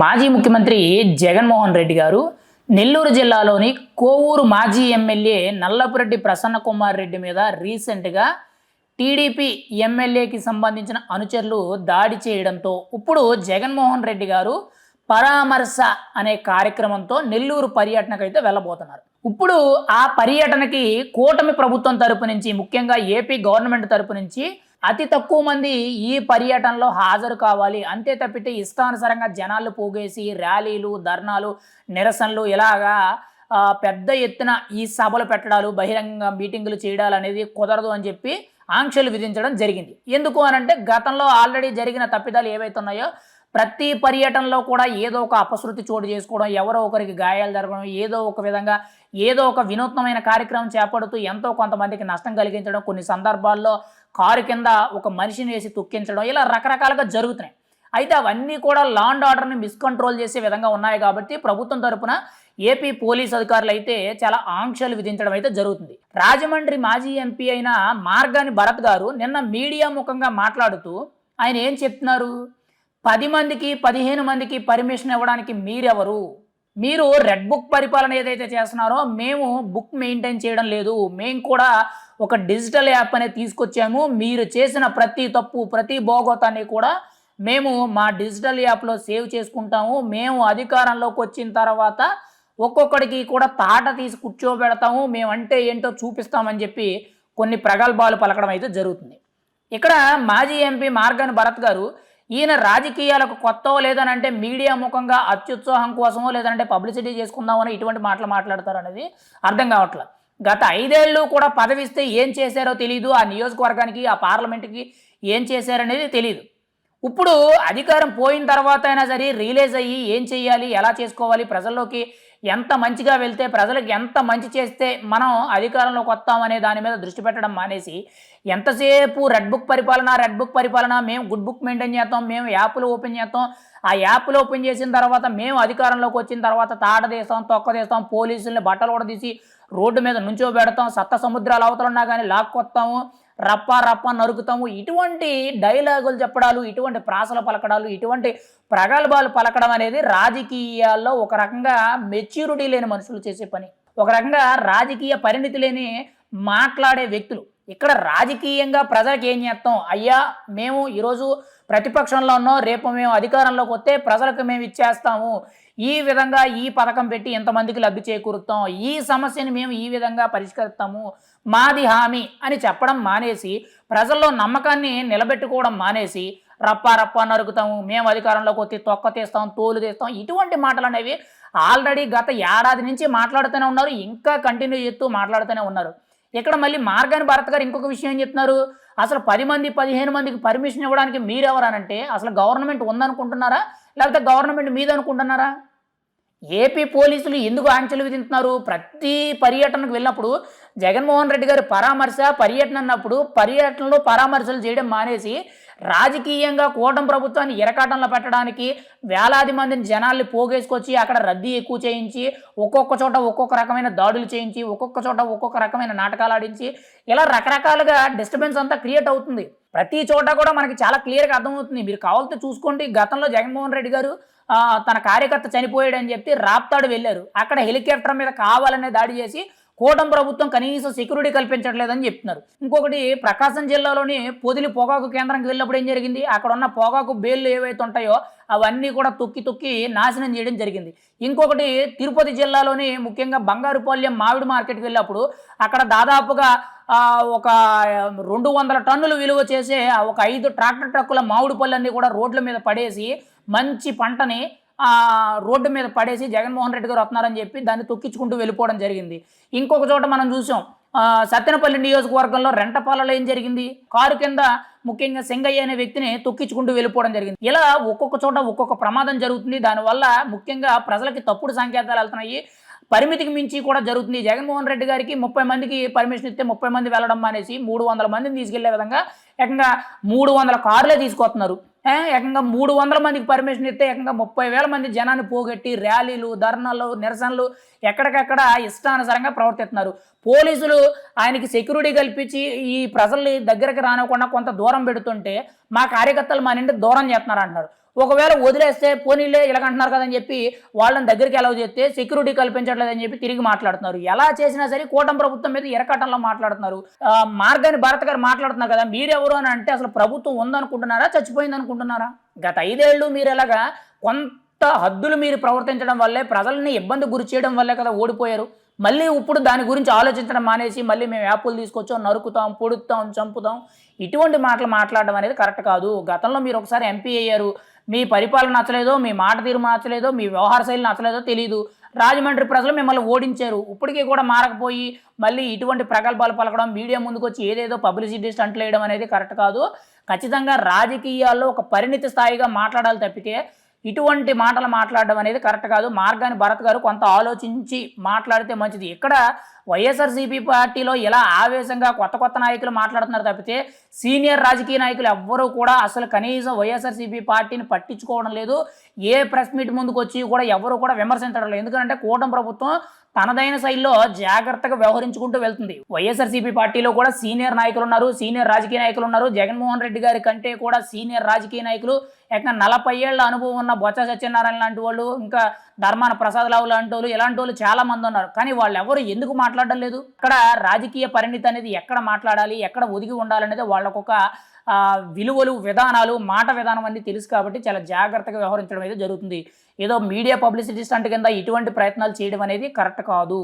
మాజీ ముఖ్యమంత్రి జగన్మోహన్ రెడ్డి గారు నెల్లూరు జిల్లాలోని కోవూరు మాజీ ఎమ్మెల్యే నల్లపురెడ్డి ప్రసన్న కుమార్ రెడ్డి మీద రీసెంట్గా టీడీపీ ఎమ్మెల్యేకి సంబంధించిన అనుచరులు దాడి చేయడంతో ఇప్పుడు జగన్మోహన్ రెడ్డి గారు పరామర్శ అనే కార్యక్రమంతో నెల్లూరు పర్యటనకు అయితే వెళ్ళబోతున్నారు. ఇప్పుడు ఆ పర్యటనకి కూటమి ప్రభుత్వం తరపు నుంచి ముఖ్యంగా ఏపీ గవర్నమెంట్ తరపు నుంచి అతి తక్కువ మంది ఈ పర్యటనలో హాజరు కావాలి. అంతే తప్పితే ఇష్టానుసారంగా జనాలు పోగేసి ర్యాలీలు ధర్నాలు నిరసనలు ఇలాగా పెద్ద ఎత్తున ఈ సభలు పెట్టడాలు బహిరంగ మీటింగులు చేయడాలు అనేది కుదరదు అని చెప్పి ఆంక్షలు విధించడం జరిగింది. ఎందుకు అనంటే గతంలో ఆల్రెడీ జరిగిన తప్పిదాలు ఏవైతే ఉన్నాయో ప్రతి పర్యటనలో కూడా ఏదో ఒక అపశృతి చోటు చేసుకోవడం ఎవరో ఒకరికి గాయాలు జరగడం ఏదో ఒక విధంగా ఏదో ఒక వినూత్నమైన కార్యక్రమం చేపడుతూ ఎంతో కొంతమందికి నష్టం కలిగించడం కొన్ని సందర్భాల్లో కారు కింద ఒక మనిషిని వేసి తొక్కించడం ఇలా రకరకాలుగా జరుగుతున్నాయి. అయితే అవన్నీ కూడా లా అండ్ ఆర్డర్ని మిస్కంట్రోల్ చేసే విధంగా ఉన్నాయి కాబట్టి ప్రభుత్వం తరపున ఏపీ పోలీస్ అధికారులు అయితే చాలా ఆంక్షలు విధించడం అయితే జరుగుతుంది. రాజమండ్రి మాజీ ఎంపీ అయిన మార్గాని భరత్ గారు నిన్న మీడియా ముఖంగా మాట్లాడుతూ ఆయన ఏం చెప్తున్నారు? పది మందికి పదిహేను మందికి పర్మిషన్ ఇవ్వడానికి మీరెవరు? మీరు రెడ్ బుక్ పరిపాలన ఏదైతే చేస్తున్నారో మేము బుక్ మెయింటైన్ చేయడం లేదు. మేము కూడా ఒక డిజిటల్ యాప్ అనేది తీసుకొచ్చాము. మీరు చేసిన ప్రతి తప్పు ప్రతి భోగోతాన్ని కూడా మేము మా డిజిటల్ యాప్లో సేవ్ చేసుకుంటాము. మేము అధికారంలోకి వచ్చిన తర్వాత ఒక్కొక్కడికి కూడా తాట తీసి కూర్చోబెడతాము. మేమంటే ఏంటో చూపిస్తామని చెప్పి కొన్ని ప్రగల్భాలు పలకడం అయితే జరుగుతుంది. ఇక్కడ మాజీ ఎంపీ మార్గన్ భరత్ గారు ఈయన రాజకీయాలకు కొత్త లేదనంటే మీడియా ముఖంగా అత్యుత్సాహం కోసమో లేదంటే పబ్లిసిటీ చేసుకుందామని ఇటువంటి మాటలు మాట్లాడతారు అనేది అర్థం కావట్లేదు. గత ఐదేళ్ళు కూడా పదవిస్తే ఏం చేశారో తెలియదు ఆ నియోజకవర్గానికి ఆ పార్లమెంట్కి ఏం చేశారనేది తెలియదు ఇప్పుడు అధికారం పోయిన తర్వాత అయినా సరే రిలీజ్ అయ్యి ఏం చేయాలి ఎలా చేసుకోవాలి ప్రజల్లోకి ఎంత మంచిగా వెళ్తే ప్రజలకు ఎంత మంచి చేస్తే మనం అధికారంలోకి వస్తామనే దాని మీద దృష్టి పెట్టడం మానేసి ఎంతసేపు రెడ్ బుక్ పరిపాలన రెడ్ బుక్ పరిపాలన మేము గుడ్ బుక్ మెయింటైన్ చేస్తాం మేము యాప్లు ఓపెన్ చేస్తాం. ఆ యాప్లు ఓపెన్ చేసిన తర్వాత మేము అధికారంలోకి వచ్చిన తర్వాత తాటదేస్తాం తొక్కదేస్తాం తొక్క పోలీసుల్ని బట్టలు కూడా తీసి రోడ్డు మీద నుంచో పెడతాం సప్త సముద్రాలు అవతలున్నా కానీ లాక్కొస్తాము. రప్ప రప్ప నరుకుతాము. ఇటువంటి డైలాగులు చెప్పడాలు ఇటువంటి ప్రాసలు పలకడాలు ఇటువంటి ప్రగల్భాలు పలకడం అనేది రాజకీయాల్లో ఒక రకంగా మెచ్యూరిటీ లేని మనుషులు చేసే పని. ఒక రకంగా రాజకీయ పరిణితి లేని మాట్లాడే వ్యక్తులు. ఇక్కడ రాజకీయంగా ప్రజలకు ఏం చేస్తాం? అయ్యా మేము ఈరోజు ప్రతిపక్షంలో ఉన్నాం రేపు మేము అధికారంలోకి వస్తే ప్రజలకు మేము ఇచ్చేస్తాము. ఈ విధంగా ఈ పథకం పెట్టి ఎంతమందికి లబ్ధి చేకూరుతాం. ఈ సమస్యని మేము ఈ విధంగా పరిష్కరిస్తాము. మాది హామీ అని చెప్పడం మానేసి ప్రజల్లో నమ్మకాన్ని నిలబెట్టుకోవడం మానేసి రప్ప రప్ప నరుకుతాము. మేము అధికారంలోకి వచ్చి తొక్క తీస్తాం తోలు తీస్తాం. ఇటువంటి మాటలు అనేవి ఆల్రెడీ గత ఏడాది నుంచి మాట్లాడుతూనే ఉన్నారు. ఇంకా కంటిన్యూ చేస్తూ మాట్లాడుతూనే ఉన్నారు. ఇక్కడ మళ్ళీ మార్గాని భారత్ గారు ఇంకొక విషయం ఏం చెప్తున్నారు? అసలు పది మంది పదిహేను మందికి పర్మిషన్ ఇవ్వడానికి మీరెవరనంటే అసలు గవర్నమెంట్ ఉందనుకుంటున్నారా? లేకపోతే గవర్నమెంట్ మీద అనుకుంటున్నారా ఏపీ పోలీసులు ఎందుకు ఆంక్షలు విధిస్తున్నారు ప్రతి పర్యటనకు వెళ్ళినప్పుడు జగన్మోహన్ రెడ్డి గారు పరామర్శ పర్యటన అన్నప్పుడు పర్యటనలో పరామర్శలు చేయడం మానేసి రాజకీయంగా కూటమి ప్రభుత్వాన్ని ఇరకాటంలో పెట్టడానికి వేలాది మందిని జనాల్ని పోగేసుకొచ్చి అక్కడ రద్దీ ఎక్కువ చేయించి ఒక్కొక్క చోట ఒక్కొక్క రకమైన దాడులు చేయించి ఒక్కొక్క చోట ఒక్కొక్క రకమైన నాటకాలు ఆడించి ఇలా రకరకాలుగా డిస్టర్బెన్స్ అంతా క్రియేట్ అవుతుంది. ప్రతి చోట కూడా మనకి చాలా క్లియర్గా అర్థమవుతుంది. మీరు కావాలంటే చూసుకోండి. గతంలో జగన్మోహన్ రెడ్డి గారు తన కార్యకర్త చనిపోయాడని చెప్పి రాప్తాడు వెళ్ళారు. అక్కడ హెలికాప్టర్ మీద కావాలనే దాడి చేసి కూటమి ప్రభుత్వం కనీసం సెక్యూరిటీ కల్పించట్లేదని చెప్తున్నారు. ఇంకొకటి ప్రకాశం జిల్లాలోని పొదిలి పొగాకు కేంద్రంకి వెళ్ళినప్పుడు ఏం జరిగింది? అక్కడ ఉన్న పొగాకు బేళ్ళు ఏవైతే ఉంటాయో అవన్నీ కూడా తొక్కి తొక్కి నాశనం చేయడం జరిగింది. ఇంకొకటి తిరుపతి జిల్లాలోని ముఖ్యంగా బంగారుపాల్యం మామిడి మార్కెట్కి వెళ్ళినప్పుడు అక్కడ దాదాపుగా ఒక రెండు వందల టన్నులు విలువ చేసే ఒక ఐదు ట్రాక్టర్ ట్రక్కుల మామిడి పళ్ళన్నీ కూడా రోడ్ల మీద పడేసి మంచి పంటని రోడ్డు మీద పడేసి జగన్మోహన్ రెడ్డి గారు వస్తున్నారని చెప్పి దాన్ని తొక్కించుకుంటూ వెళ్ళిపోవడం జరిగింది. ఇంకొక చోట మనం చూసాం సత్తెనపల్లి నియోజకవర్గంలో రెంటపాలలో ఏం జరిగింది. కారు కింద ముఖ్యంగా సింగయ్య అనే వ్యక్తిని తొక్కించుకుంటూ వెళ్ళిపోవడం జరిగింది. ఇలా ఒక్కొక్క చోట ఒక్కొక్క ప్రమాదం జరుగుతుంది. దానివల్ల ముఖ్యంగా ప్రజలకి తప్పుడు సంకేతాలు వెళ్తున్నాయి. పరిమితికి మించి కూడా జరుగుతుంది. జగన్మోహన్ రెడ్డి గారికి ముప్పై మందికి పర్మిషన్ ఇస్తే ముప్పై మంది వెళ్ళడం మానేసి మూడు వందల మందిని తీసుకెళ్ళే విధంగా ఏకంగా మూడు వందల కార్లే తీసుకొస్తున్నారు. ఏకంగా మూడు వందల మందికి పర్మిషన్ ఇస్తే ఏకంగా ముప్పై వేల మంది జనాన్ని పోగొట్టి ర్యాలీలు ధర్నాలు నిరసనలు ఎక్కడికక్కడ ఇష్టానుసారంగా ప్రవర్తిస్తున్నారు. పోలీసులు ఆయనకి సెక్యూరిటీ కల్పించి ఈ ప్రజల్ని దగ్గరకు రానివ్వకుండా కొంత దూరం పెడుతుంటే మా కార్యకర్తలు మా నుండి దూరం చేస్తున్నారు అంటున్నారు ఒకవేళ వదిలేస్తే పోనీలే ఇలాగంటున్నారు కదని చెప్పి వాళ్ళని దగ్గరికి ఎలా చేస్తే సెక్యూరిటీ కల్పించట్లేదని చెప్పి తిరిగి మాట్లాడుతున్నారు. ఎలా చేసినా సరే కూటమి ప్రభుత్వం మీద ఎరకట్టంలో మాట్లాడుతున్నారు. ఆ, భారత గారు మాట్లాడుతున్నారు కదా మీరెవరు అని అంటే అసలు ప్రభుత్వం ఉందనుకుంటున్నారా చచ్చిపోయింది అనుకుంటున్నారా గత ఐదేళ్ళు మీరు ఎలాగా కొంత హద్దులు మీరు ప్రవర్తించడం వల్లే ప్రజల్ని ఇబ్బంది గురి చేయడం వల్లే కదా ఓడిపోయారు. మళ్ళీ ఇప్పుడు దాని గురించి ఆలోచించడం మానేసి మళ్ళీ మేము యాప్లు తీసుకొచ్చాం నరుకుతాం పొడుతాం చంపుతాం. ఇటువంటి మాటలు మాట్లాడడం అనేది కరెక్ట్ కాదు. గతంలో మీరు ఒకసారి ఎంపీ అయ్యారు. మీ పరిపాలన నచ్చలేదో మీ మాట తీరు నచ్చలేదో మీ వ్యవహార శైలి నచ్చలేదో తెలియదు రాజమండ్రి ప్రజలు మిమ్మల్ని ఓడించారు. ఇప్పటికీ కూడా మారకపోయి మళ్ళీ ఇటువంటి ప్రగల్భాలు పలకడం మీడియా ముందుకు వచ్చి ఏదేదో పబ్లిసిటీ స్టంట్లు వేయడం అనేది కరెక్ట్ కాదు. ఖచ్చితంగా రాజకీయాల్లో ఒక పరిణితి స్థాయిగా మాట్లాడాలి తప్పితే ఇటువంటి మాటలు మాట్లాడడం అనేది కరెక్ట్ కాదు. మార్గాన్ని భరత్ గారు కొంత ఆలోచించి మాట్లాడితే మంచిది. ఇక్కడ వైఎస్ఆర్సీపీ పార్టీలో ఇలా ఆవేశంగా కొత్త కొత్త నాయకులు మాట్లాడుతున్నారు తప్పితే సీనియర్ రాజకీయ నాయకులు ఎవ్వరూ కూడా అసలు కనీసం వైఎస్ఆర్సీపీ పార్టీని పట్టించుకోవడం లేదు. ఏ ప్రెస్ మీట్ ముందుకు వచ్చి కూడా ఎవరు కూడా విమర్శించడం లేదు. ఎందుకంటే కూటమి ప్రభుత్వం తనదైన శైలిలో జాగ్రత్తగా వ్యవహరించుకుంటూ వెళ్తుంది. వైఎస్ఆర్సీపీ పార్టీలో కూడా సీనియర్ నాయకులు ఉన్నారు సీనియర్ రాజకీయ నాయకులు ఉన్నారు. జగన్మోహన్ రెడ్డి గారి కంటే కూడా సీనియర్ రాజకీయ నాయకులు ఏకంగా నలభై ఏళ్ళ అనుభవం ఉన్న బొత్స సత్యనారాయణ లాంటి వాళ్ళు ఇంకా ధర్మాన ప్రసాదరావు లాంటి వాళ్ళు ఇలాంటి వాళ్ళు చాలా మంది ఉన్నారు. కానీ వాళ్ళు ఎవరు ఎందుకు మాట్లాడడం లేదు? అక్కడ రాజకీయ పరిణితి అనేది ఎక్కడ మాట్లాడాలి ఎక్కడ ఒదిగి ఉండాలనేది వాళ్ళకొక విలువలు విధానాలు మాట విధానం అనేది తెలుసు కాబట్టి చాలా జాగ్రత్తగా వ్యవహరించడం అయితే జరుగుతుంది. ఏదో మీడియా పబ్లిసిటీ స్టంట్ కింద ఇటువంటి ప్రయత్నాలు చేయడం అనేది కరెక్ట్ కాదు.